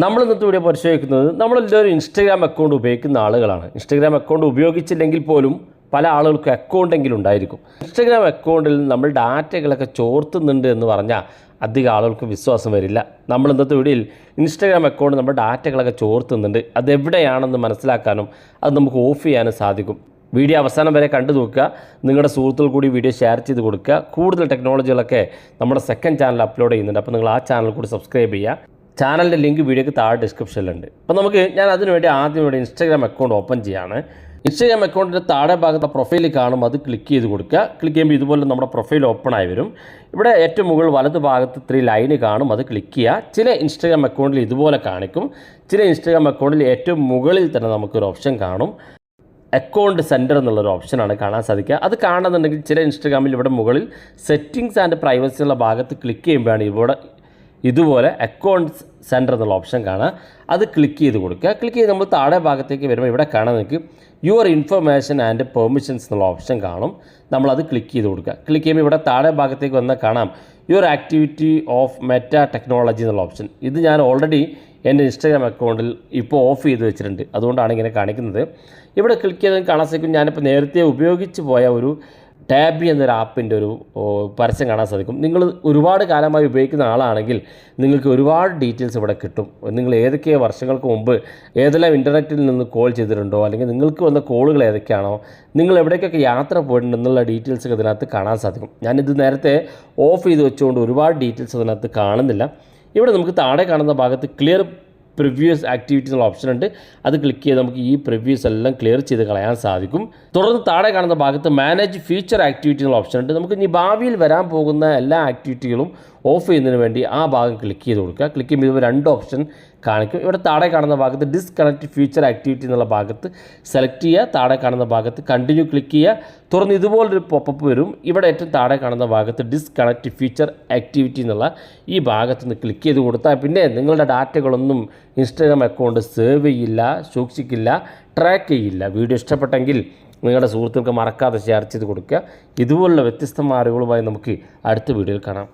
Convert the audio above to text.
നമ്മൾ ഇന്നത്തെ വീഡിയോ പരിശോധിക്കുന്നത് നമ്മളെല്ലാവരും ഇൻസ്റ്റഗ്രാം അക്കൗണ്ട് ഉപയോഗിക്കുന്ന ആളുകളാണ്. ഇൻസ്റ്റഗ്രാം അക്കൗണ്ട് ഉപയോഗിച്ചില്ലെങ്കിൽ പോലും പല ആളുകൾക്കും അക്കൗണ്ടെങ്കിലും ഉണ്ടായിരിക്കും. ഇൻസ്റ്റഗ്രാം അക്കൗണ്ടിൽ നമ്മൾ ഡാറ്റകളൊക്കെ ചോർത്തുന്നുണ്ട് എന്ന് പറഞ്ഞാൽ അധികം ആളുകൾക്ക് വിശ്വാസം വരില്ല. നമ്മൾ ഇന്നത്തെ വീഡിയോയിൽ ഇൻസ്റ്റാഗ്രാം അക്കൗണ്ട് നമ്മുടെ ഡാറ്റകളൊക്കെ ചോർത്തുന്നുണ്ട്. അതെവിടെയാണെന്ന് മനസ്സിലാക്കാനും അത് നമുക്ക് ഓഫ് ചെയ്യാനും സാധിക്കും. വീഡിയോ അവസാനം വരെ കണ്ടു നോക്കുക. നിങ്ങളുടെ സുഹൃത്തുക്കൾ കൂടി വീഡിയോ ഷെയർ ചെയ്ത് കൊടുക്കുക. കൂടുതൽ ടെക്നോളജികളൊക്കെ നമ്മുടെ സെക്കൻഡ് ചാനൽ അപ്ലോഡ് ചെയ്യുന്നുണ്ട്. അപ്പോൾ നിങ്ങൾ ആ ചാനൽ കൂടി സബ്സ്ക്രൈബ് ചെയ്യുക. ചാനലിന്റെ ലിങ്ക് വീഡിയോക്ക് താഴെ ഡിസ്ക്രിപ്ഷനിലുണ്ട്. അപ്പോൾ നമുക്ക് ഞാൻ അതിനുവേണ്ടി ആദ്യം ഇവിടെ ഇൻസ്റ്റാഗ്രാം അക്കൗണ്ട് ഓപ്പൺ ചെയ്യാണ്. ഇൻസ്റ്റാഗ്രാം അക്കൗണ്ടിന്റെ താഴെ ഭാഗത്ത് പ്രൊഫൈൽ കാണും അത് ക്ലിക്ക് ചെയ്ത് കൊടുക്കുക. ക്ലിക്ക് ചെയ്യുമ്പോൾ ഇതുപോലെ നമ്മുടെ പ്രൊഫൈൽ ഓപ്പൺ ആയി വരും. ഇവിടെ ഏറ്റവും മുകളിൽ വലത് ഭാഗത്ത് ത്രീ ലൈന് കാണും അത് ക്ലിക്ക് ചെയ്യുക. ചില ഇൻസ്റ്റാഗ്രാം അക്കൗണ്ടിൽ ഇതുപോലെ കാണിക്കും. ചില ഇൻസ്റ്റാഗ്രാം അക്കൗണ്ടിൽ ഏറ്റവും മുകളിൽ തന്നെ നമുക്കൊരു ഓപ്ഷൻ കാണും. അക്കൗണ്ട് സെന്റർ എന്നുള്ളൊരു ഓപ്ഷനാണ് കാണാൻ സാധിക്കുക. അത് കാണുന്നുണ്ടെങ്കിൽ ചില ഇൻസ്റ്റാഗ്രാമിൽ ഇവിടെ മുകളിൽ സെറ്റിങ്സ് ആൻഡ് പ്രൈവസി ഉള്ള ഭാഗത്ത് ക്ലിക്ക് ചെയ്യുമ്പോഴാണ് ഇവിടെ ഇതുപോലെ അക്കൗണ്ട്സ് സെന്റർ എന്നുള്ള ഓപ്ഷൻ കാണാം. അത് ക്ലിക്ക് ചെയ്ത് കൊടുക്കുക. ക്ലിക്ക് ചെയ്ത് നമ്മൾ താഴെ ഭാഗത്തേക്ക് വരുമ്പോൾ ഇവിടെ കാണാൻ നിങ്ങൾക്ക് യുവർ ഇൻഫർമേഷൻ ആൻഡ് പെർമിഷൻസ് എന്നുള്ള ഓപ്ഷൻ കാണും. നമ്മളത് ക്ലിക്ക് ചെയ്ത് കൊടുക്കുക. ക്ലിക്ക് ചെയ്യുമ്പോൾ ഇവിടെ താഴെ ഭാഗത്തേക്ക് വന്നാൽ കാണാം. Your activity of Meta technology എന്നുള്ള ഓപ്ഷൻ ഇത് ഞാൻ ഓൾറെഡി എന്റെ ഇൻസ്റ്റാഗ്രാം അക്കൗണ്ടിൽ ഇപ്പോൾ ഓഫ് ചെയ്ത് വെച്ചിട്ടുണ്ട്. അതുകൊണ്ടാണ് ഇങ്ങനെ കാണിക്കുന്നത്. ഇവിടെ ക്ലിക്ക് ചെയ്ത് കാണാൻ സാധിക്കും. ഞാനിപ്പോൾ നേരത്തെ ഉപയോഗിച്ച് പോയ ഒരു ടാബി എന്നൊരു ആപ്പിന്റെ ഒരു പരസ്യം കാണാൻ സാധിക്കും. നിങ്ങൾ ഒരുപാട് കാലമായി ഉപയോഗിക്കുന്ന ആളാണെങ്കിൽ നിങ്ങൾക്ക് ഒരുപാട് ഡീറ്റെയിൽസ് ഇവിടെ കിട്ടും. നിങ്ങൾ ഏതൊക്കെ വർഷങ്ങൾക്ക് മുമ്പ് ഏതെല്ലാം ഇന്റർനെറ്റിൽ നിന്ന് കോൾ ചെയ്തിട്ടുണ്ടോ അല്ലെങ്കിൽ നിങ്ങൾക്ക് വന്ന കോളുകൾ ഏതൊക്കെയാണോ നിങ്ങൾ എവിടേക്കൊക്കെ യാത്ര പോയിട്ടുണ്ട് എന്നുള്ള ഡീറ്റെയിൽസ് ഒക്കെ ഇതിനകത്ത് കാണാൻ സാധിക്കും. ഞാനിത് നേരത്തെ ഓഫ് ചെയ്ത് വെച്ചുകൊണ്ട് ഒരുപാട് ഡീറ്റെയിൽസ് അതിനകത്ത് കാണുന്നില്ല. ഇവിടെ നമുക്ക് താഴെ കാണുന്ന ഭാഗത്ത് ക്ലിയർ പ്രിവ്യൂസ് ആക്ടിവിറ്റി എന്നുള്ള ഓപ്ഷൻ ഉണ്ട്. അത് ക്ലിക്ക് ചെയ്ത് നമുക്ക് ഈ പ്രിവ്യൂസ് എല്ലാം ക്ലിയർ ചെയ്ത് കളയാൻ സാധിക്കും. തുടർന്ന് താഴെ കാണുന്ന ഭാഗത്ത് മാനേജ് ഫ്യൂച്ചർ ആക്ടിവിറ്റി എന്നുള്ള ഓപ്ഷൻ ഉണ്ട്. നമുക്ക് ഇനി ഭാവിയിൽ വരാൻ പോകുന്ന എല്ലാ ആക്ടിവിറ്റികളും ഓഫ് ചെയ്യുന്നതിന് വേണ്ടി ആ ഭാഗം ക്ലിക്ക് ചെയ്ത് കൊടുക്കുക. ക്ലിക്ക് ചെയ്യുമ്പോൾ രണ്ട് ഓപ്ഷൻ കാണിക്കും. ഇവിടെ താഴെ കാണുന്ന ഭാഗത്ത് ഡിസ്കണക്ട് ഫ്യൂച്ചർ ആക്ടിവിറ്റി എന്നുള്ള ഭാഗത്ത് സെലക്ട് ചെയ്യുക. താഴെ കാണുന്ന ഭാഗത്ത് കണ്ടിന്യൂ ക്ലിക്ക് ചെയ്യുക. തുറന്ന് ഇതുപോലൊരു പോപ്പപ്പ് വരും. ഇവിടെ ഏറ്റവും താഴെ കാണുന്ന ഭാഗത്ത് ഡിസ്കണക്ട് ഫ്യൂച്ചർ ആക്ടിവിറ്റി എന്നുള്ള ഈ ഭാഗത്ത് നിന്ന് ക്ലിക്ക് ചെയ്ത് കൊടുത്താൽ പിന്നെ നിങ്ങളുടെ ഡാറ്റകളൊന്നും ഇൻസ്റ്റാഗ്രാം അക്കൗണ്ട് സേവ് ചെയ്യില്ല സൂക്ഷിക്കില്ല ട്രാക്ക് ചെയ്യില്ല. വീഡിയോ ഇഷ്ടപ്പെട്ടെങ്കിൽ നിങ്ങളുടെ സുഹൃത്തുക്കൾക്ക് മറക്കാതെ ഷെയർ ചെയ്ത് കൊടുക്കുക. ഇതുപോലുള്ള വ്യത്യസ്തമായ അറിവുകളുമായി നമുക്ക് അടുത്ത വീഡിയോയിൽ കാണാം.